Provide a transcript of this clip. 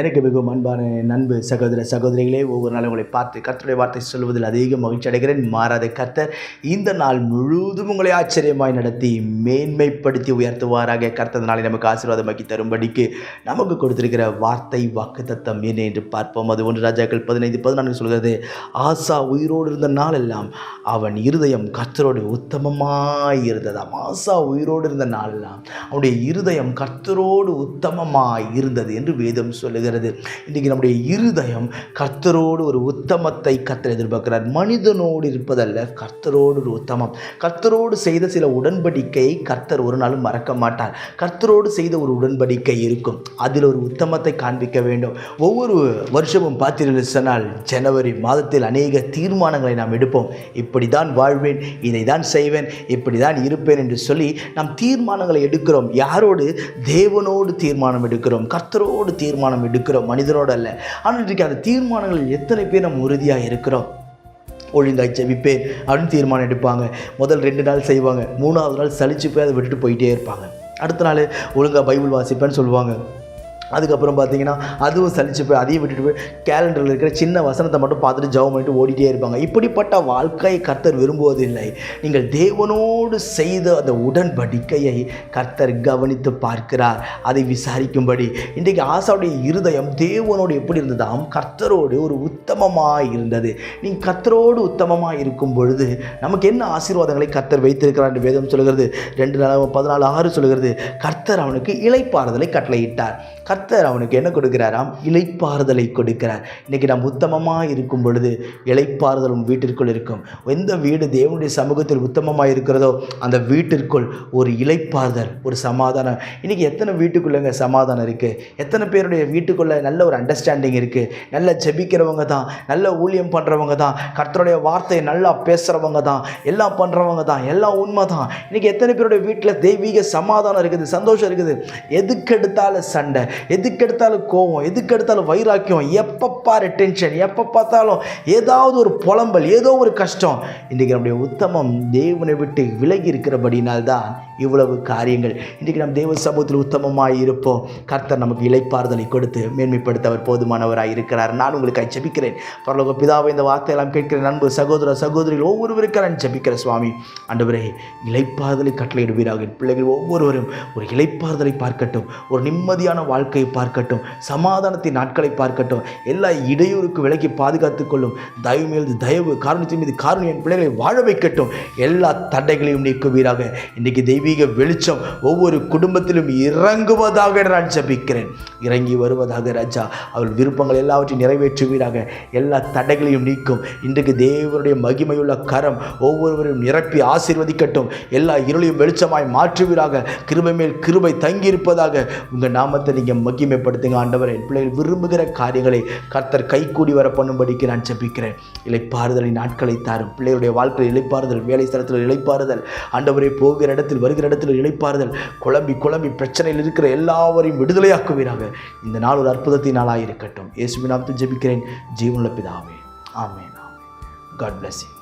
எனக்கு மிகவும் அன்பான நண்பு சகோதர சகோதரிகளே ஒவ்வொரு நாளும் உங்களை பார்த்து கர்த்தருடைய வார்த்தை சொல்வதில் அதிக மகிழ்ச்சி அடைகிறேன். மாறாத கர்த்தர் இந்த நாள் முழுவதும் உங்களை ஆச்சரியமாய் நடத்தி மேன்மைப்படுத்தி உயர்த்துவாராக. கர்த்தர் நாளை நமக்கு ஆசீர்வாதமாக்கி தரும்படிக்கு நமக்கு கொடுத்திருக்கிற வார்த்தை வாக்கு தத்தம் என்ன என்று பார்ப்போம். அது ஒன்று ராஜாக்கள் பதினைந்து பதினான்கு சொல்கிறது ஆசா உயிரோடு இருந்த நாளெல்லாம் அவன் இருதயம் கர்த்தரோடு உத்தமமாய் இருந்ததாம். ஆசா உயிரோடு இருந்த நாளெல்லாம் அவனுடைய இருதயம் கர்த்தரோடு உத்தமமாய் இருந்தது என்று வேதம் வருகிறது. இன்றைக்கி நம்முடைய இருதயம் கர்த்தரோடு ஒரு உத்தமத்தை கர்த்தர் எதிர்பார்க்கிறார். மனிதனோடு இருப்பதல்ல கர்த்தரோடு ஒரு உத்தமம். கர்த்தரோடு செய்த சில உடன்படிக்கையை கர்த்தர் ஒரு நாளும் மறக்க மாட்டார். கர்த்தரோடு செய்த ஒரு உடன்படிக்கை இருக்கும். அதில் ஒரு உத்தமத்தை காண்பிக்க வேண்டும். ஒவ்வொரு வருஷமும் பார்த்தீர்கள் சொன்னால் ஜனவரி மாதத்தில் அநேக தீர்மானங்களை நாம் எடுப்போம். இப்படி தான் வாழ்வேன் இதை தான் செய்வேன் இப்படி தான் இருப்பேன் என்று சொல்லி நாம் தீர்மானங்களை எடுக்கிறோம். யாரோடு? தேவனோடு தீர்மானம் எடுக்கிறோம். கர்த்தரோடு தீர்மானம் எடுக்கிறோம் மனிதனோடு அல்ல. ஆனால் இன்றைக்கு அந்த தீர்மானங்கள் எத்தனை பேர் நம்ம உறுதியாக இருக்கிறோம்? ஒழுங்காய் ஜெபிப்பேன் அப்படின்னு தீர்மானம் எடுப்பாங்க. முதல் ரெண்டு நாள் செய்வாங்க. மூணாவது நாள் சளிச்சு போய் அதை விட்டுட்டு போயிட்டே இருப்பாங்க. அடுத்த நாள் ஒழுங்காக பைபிள் வாசிப்பேன்னு சொல்லுவாங்க. அதுக்கப்புறம் பார்த்தீங்கன்னா அதுவும் சலிச்சு போய் அதையும் விட்டுட்டு போய் கேலண்டரில் இருக்கிற சின்ன வசனத்தை மட்டும் பார்த்துட்டு ஜெபம் பண்ணிட்டு ஓடிட்டே இருப்பாங்க. இப்படிப்பட்ட வாழ்க்கையை கர்த்தர் விரும்புவதில்லை. நீங்கள் தேவனோடு செய்த அந்த உடன்படிக்கையை கர்த்தர் கவனித்து பார்க்கிறார். அதை விசாரிக்கும்படி. இன்றைக்கு ஆசாவுடைய இருதயம் தேவனோடு எப்படி இருந்ததாம் கர்த்தரோடு ஒரு உத்தமமாக இருந்தது. நீங்கள் கர்த்தரோடு உத்தமமாக இருக்கும் பொழுது நமக்கு என்ன ஆசீர்வாதங்களை கர்த்தர் வைத்திருக்கிறார் என்று வேதம் சொல்கிறது? ரெண்டு நாள் பதினாலு ஆறு சொல்கிறது கர்த்தர் அவனுக்கு இளைப்பாறுதலை கட்டளையிட்டார். கர்த்தர் கர்த்தர் அவனுக்கு என்ன கொடுக்கிறாராம்? இலைப்பாறுதலை கொடுக்கிறார். இன்றைக்கி நாம் உத்தமமாக இருக்கும் பொழுது இளைப்பாறுதல் உன் வீட்டிற்குள் இருக்கும். எந்த வீடு தேவனுடைய சமூகத்தில் உத்தமமாக இருக்கிறதோ அந்த வீட்டிற்குள் ஒரு இலைப்பாறுதல் ஒரு சமாதானம். இன்றைக்கி எத்தனை வீட்டுக்குள்ளேங்க சமாதானம் இருக்குது எத்தனை பேருடைய வீட்டுக்குள்ளே நல்ல ஒரு அண்டர்ஸ்டாண்டிங் இருக்குது நல்ல ஜெபிக்கிறவங்க தான் நல்ல ஊழியம் பண்ணுறவங்க தான் கர்த்தருடைய வார்த்தையை நல்லா பேசுகிறவங்க தான் எல்லாம் பண்ணுறவங்க தான் எல்லாம் உண்மை தான். இன்றைக்கி எத்தனை பேருடைய வீட்டில் தெய்வீக சமாதானம் இருக்குது சந்தோஷம் இருக்குது. எதுக்கெடுத்தாலும் சண்டை எதுக்கெடுத்தாலும் கோவம் எதுக்கெடுத்தாலும் வைராக்கியம் எப்போ பாரு டென்ஷன் எப்போ பார்த்தாலும் ஏதாவது ஒரு புலம்பல் ஏதோ ஒரு கஷ்டம். இன்றைக்கி நம்முடைய உத்தமம் தேவனை விட்டு விலகி இருக்கிறபடினால்தான் இவ்வளவு காரியங்கள். இன்றைக்கி நம் தேவ சமூகத்தில் உத்தமமாக இருப்போம். கர்த்தர் நமக்கு இலைப்பாறுதலை கொடுத்து மேன்மைப்படுத்த அவர் போதுமானவராக இருக்கிறார். நான் உங்களுக்கு ஜபிக்கிறேன். பரலோக பிதாவை இந்த வார்த்தையெல்லாம் கேட்கிறேன் நண்பு சகோதர சகோதரிகள் ஒவ்வொருவருக்கும் நான் ஜபிக்கிற சுவாமி. ஆண்டவரே இலைப்பாறுதலை கட்டளையிடுவீராக. பிள்ளைகள் ஒவ்வொருவரும் ஒரு இளைப்பாறுதலை பார்க்கட்டும். ஒரு நிம்மதியான வாழ்க்கை வாழ்க்கையை பார்க்கட்டும் சமாதானத்தின் நாட்களை பார்க்கட்டும் எல்லா இடையூறுக்கு விலக்கி பாதுகாத்துக் கொள்ளும் தயவு மீது தயவு காரணத்தின் மீது காரணம் என் பிள்ளைகளை வாழ வைக்கட்டும். எல்லா தடைகளையும் நீக்குவீராக. இன்றைக்கு தெய்வீக வெளிச்சம் ஒவ்வொரு குடும்பத்திலும் இறங்குவதாக நான் ஜபிக்கிறேன். இறங்கி வருவதாக ராஜா அவள் விருப்பங்கள் எல்லாவற்றையும் நிறைவேற்றுவீராக. எல்லா தடைகளையும் நீக்கும். இன்றைக்கு தேவனுடைய மகிமையுள்ள கரம் ஒவ்வொருவரையும் நிரப்பி ஆசீர்வதிக்கட்டும். எல்லா இருளையும் வெளிச்சமாய் மாற்றுவீராக. கிருபை மேல் கிருபை தங்கியிருப்பதாக உங்கள் நாமத்தை நீங்கள் மகிமைப்படுத்துங்க ஆண்டவர் என் பிள்ளைகள் விரும்புகிற காரியங்களை கர்த்தர் கைகூடி வர பண்ணும்படிக்கு நான் ஜெபிக்கிறேன். இலைப்பாறுதலின் நாட்களை தாரும். பிள்ளைகளுடைய வாழ்க்கையில் இலைப்பாறுதல் வேலை ஸ்தலத்தில் இலைப்பாறுதல் ஆண்டவரை போகிற இடத்தில் வருகிற இடத்தில் இலைப்பாறுதல் குழம்பி குழம்பி பிரச்சனையில் இருக்கிற எல்லாவரையும் விடுதலையாக்குவீராக. இந்த நாள் ஒரு அற்புதத்தின் நாளாக இருக்கட்டும். இயேசுவின் நாமத்தில் ஜெபிக்கிறேன். ஜீவனுள்ள பிதாவே. ஆமென் ஆமென். God bless you